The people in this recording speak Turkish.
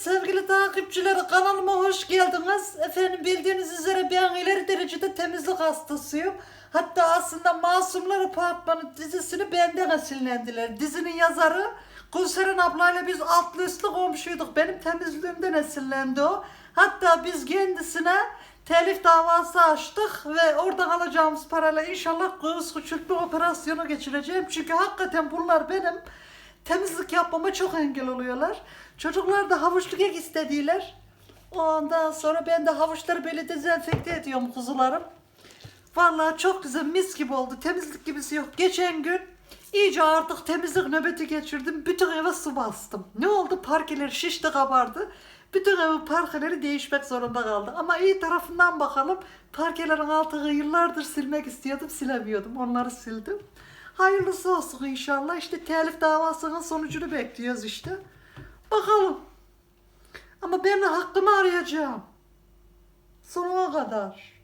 sevgili takipçileri kanalıma hoş geldiniz. Efendim bildiğiniz üzere ben ileri derecede temizlik hastasıyım. Hatta aslında Masumlar Apartmanı dizisini benden esinlendiler. Dizinin yazarı Gülseren ablayla biz altlı üstlü komşuyduk. Benim temizliğimden esinlendi o. Hatta biz kendisine telif davası açtık ve oradan alacağımız parayla inşallah göğüs küçültme operasyonu geçireceğim. Çünkü hakikaten bunlar benim temizlik yapmama çok engel oluyorlar. Çocuklar da havuçlu kek istediler. Ondan sonra ben de havuçları böyle dezenfekte ediyorum kuzularım. Vallahi çok güzel mis gibi oldu. Temizlik gibisi yok. Geçen gün iyice artık temizlik nöbeti geçirdim. Bütün eve su bastım. Ne oldu? Parkeler şişti kabardı. Bütün evin parkeleri değişmek zorunda kaldı. Ama iyi tarafından bakalım. Parkelerin altını yıllardır silmek istiyordum. Silemiyordum. Onları sildim. Hayırlısı olsun inşallah. İşte telif davasının sonucunu bekliyoruz işte. Bakalım. Ama ben hakkımı arayacağım. Sonuna kadar.